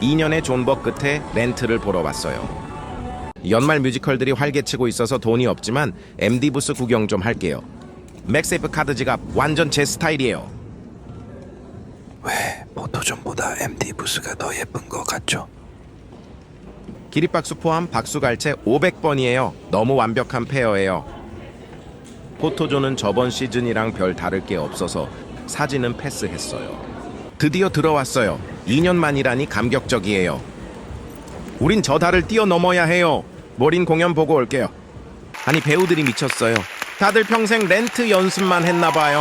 2년의 존버 끝에 렌트를 보러 왔어요. 연말 뮤지컬들이 활개치고 있어서 돈이 없지만 MD 부스 구경 좀 할게요. 맥세이프 카드 지갑 완전 제 스타일이에요. 왜 포토존보다 MD 부스가 더 예쁜 것 같죠? 기립박수 포함 박수갈채 500번이에요. 너무 완벽한 페어예요. 포토존은 저번 시즌이랑 별 다를 게 없어서 사진은 패스했어요. 드디어 들어왔어요. 2년 만이라니 감격적이에요. 우린 저 달을 뛰어넘어야 해요. 모린 공연 보고 올게요. 아니 배우들이 미쳤어요. 다들 평생 렌트 연습만 했나 봐요.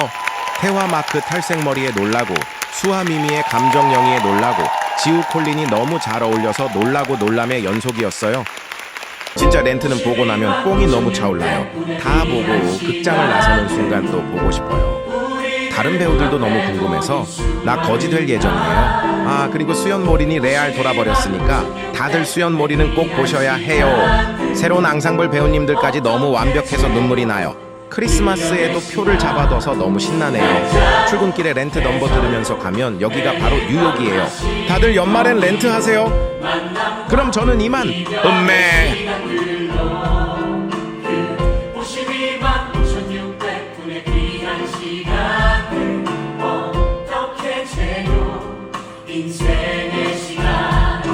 태화 마크 탈색머리에 놀라고 수아 미미의 감정 영희에 놀라고 지우 콜린이 너무 잘 어울려서 놀라고 놀람의 연속이었어요. 진짜 렌트는 보고 나면 뽕이 너무 차올라요. 다 보고 극장을 나서는 순간도 보고 싶어요. 다른 배우들도 너무 궁금해서 나 거지 될 예정이에요. 아 그리고 수연몰인이 레알 돌아버렸으니까 다들 수연몰이는 꼭 보셔야 해요. 새로운 앙상블 배우님들까지 너무 완벽해서 눈물이 나요. 크리스마스에도 표를 잡아둬서 너무 신나네요. 출근길에 렌트 넘버 들으면서 가면 여기가 바로 뉴욕이에요. 다들 연말엔 렌트 하세요. 그럼 저는 이만 음메 Nothing's fair.